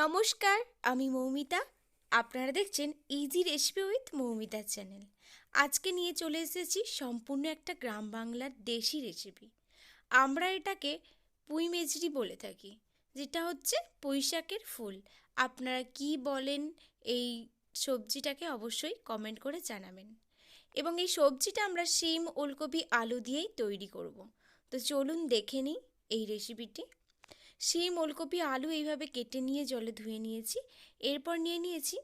নমস্কার, আমি মৌমিতা। আপনারা দেখছেন easy recipe with Moumita channel আজকে নিয়ে চলে এসেছি সম্পূর্ণ একটা গ্রাম বাংলার দেশি রেসিপি আমরা এটাকে পুঁই মেজরি বলে থাকি, যেটা হচ্ছে পুঁই শাকের ফুল। আপনারা কি বলেন এই সবজিটাকে অবশ্যই কমেন্ট করে জানাবেন। এবং এই সবজিটা আমরা শিম, ওলকপি, আলু দিয়েই তৈরি করব। তো চলুন দেখে নিই এই রেসিপিটি শিম ওলকপি আলু এইভাবে কেটে নিয়ে জলে ধুয়ে নিয়েছি। এরপর নিয়ে নিয়েছি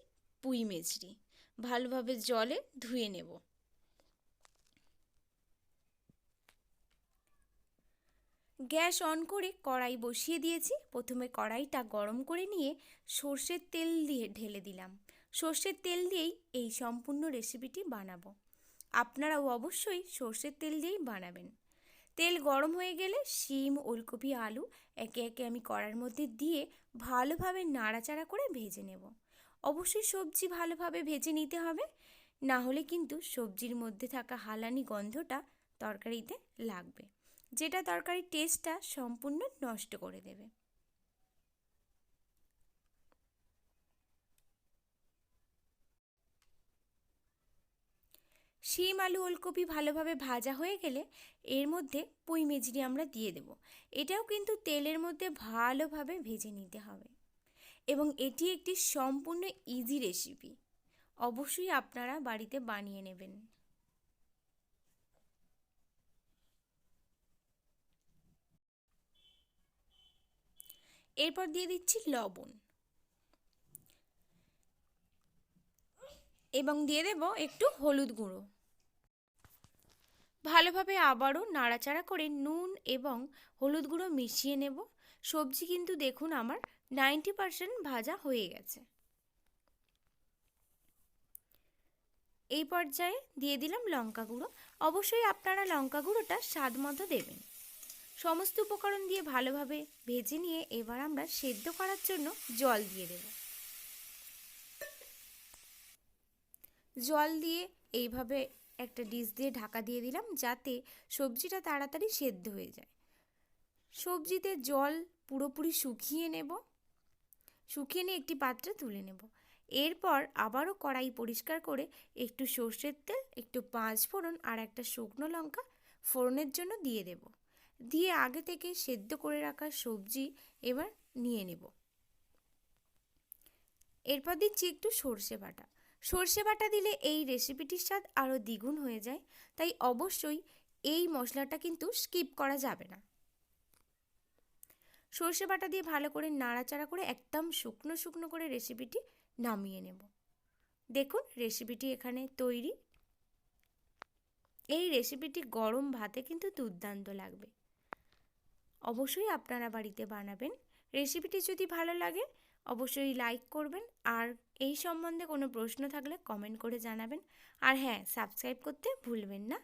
পুঁই মেজরি। ভালোভাবে জলে ধুয়ে নেব। গ্যাস অন করে কড়াই বসিয়ে দিয়েছি। প্রথমে কড়াইটা গরম করে নিয়ে সর্ষের তেল দিয়ে ঢেলে দিলাম। সর্ষের তেল দিয়েই এই সম্পূর্ণ রেসিপিটি বানাবো। আপনারাও অবশ্যই সর্ষের তেল দিয়েই বানাবেন। তেল গরম হয়ে গেলে শিম, ওলকপি, আলু একে একে আমি কড়ার মধ্যে দিয়ে ভালোভাবে নাড়াচাড়া করে ভেজে নেব। অবশ্যই সবজি ভালোভাবে ভেজে নিতে হবে, না হলে কিন্তু সবজির মধ্যে থাকা হালানি গন্ধটা তরকারিতে লাগবে, যেটা তরকারির টেস্টটা সম্পূর্ণ নষ্ট করে দেবে। শিম আলু ওলকপি ভালোভাবে ভাজা হয়ে গেলে এর মধ্যে পুঁই মেজরি আমরা দিয়ে দেব। এটাও কিন্তু তেলের মধ্যে ভালোভাবে ভেজে নিতে হবে। এবং এটি একটি সম্পূর্ণ ইজি রেসিপি অবশ্যই আপনারা বাড়িতে বানিয়ে নেবেন। এরপর দিয়ে দিচ্ছি লবণ। এবং দিয়ে দেব একটু হলুদ গুঁড়ো। ভালোভাবে আবারও নাড়াচাড়া করে নুন এবং হলুদ গুঁড়ো মিশিয়ে নেব। সবজি কিন্তু দেখুন আমার নাইনটি পারসেন্ট ভাজা হয়ে গেছে। এই পর্যায়ে দিয়ে দিলাম লঙ্কা গুঁড়ো। অবশ্যই আপনারা লঙ্কা গুঁড়োটা স্বাদ মতো দেবেন। সমস্ত উপকরণ দিয়ে ভালোভাবে ভেজে নিয়ে এবার আমরা সেদ্ধ করার জন্য জল দিয়ে দেব। জল দিয়ে এইভাবে একটা ডিশ দিয়ে ঢাকা দিয়ে দিলাম যাতে সবজিটা তাড়াতাড়ি সেদ্ধ হয়ে যায়। সবজিতে জল পুরোপুরি শুকিয়ে নেব। শুকিয়ে নিয়ে একটি পাত্রে তুলে নেব। এরপর আবারও কড়াই পরিষ্কার করে একটু সর্ষের তেল, একটু পাঁচ ফোড়ন আর একটা শুকনো লঙ্কা ফোড়নের জন্য দিয়ে দেব। দিয়ে আগে থেকে সেদ্ধ করে রাখা সবজি এবার নিয়ে নেব। এরপর দিচ্ছি একটু সর্ষে বাটা। সর্ষে বাটা দিলে এই রেসিপিটির স্বাদ আরও দ্বিগুণ হয়ে যায়, তাই অবশ্যই এই মশলাটা কিন্তু স্কিপ করা যাবে না। সর্ষে বাটা দিয়ে ভালো করে নাড়াচাড়া করে একদম শুকনো শুকনো করে রেসিপিটি নামিয়ে নেব। দেখুন রেসিপিটি এখানে তৈরি। এই রেসিপিটি গরম ভাতে কিন্তু দুর্দান্ত লাগবে। অবশ্যই আপনারা বাড়িতে বানাবেন। রেসিপিটি যদি ভালো লাগে অবশ্যই লাইক করবেন। আর এই সম্বন্ধে কোনো প্রশ্ন থাকলে কমেন্ট করে জানাবেন। আর হ্যাঁ সাবস্ক্রাইব করতে ভুলবেন না।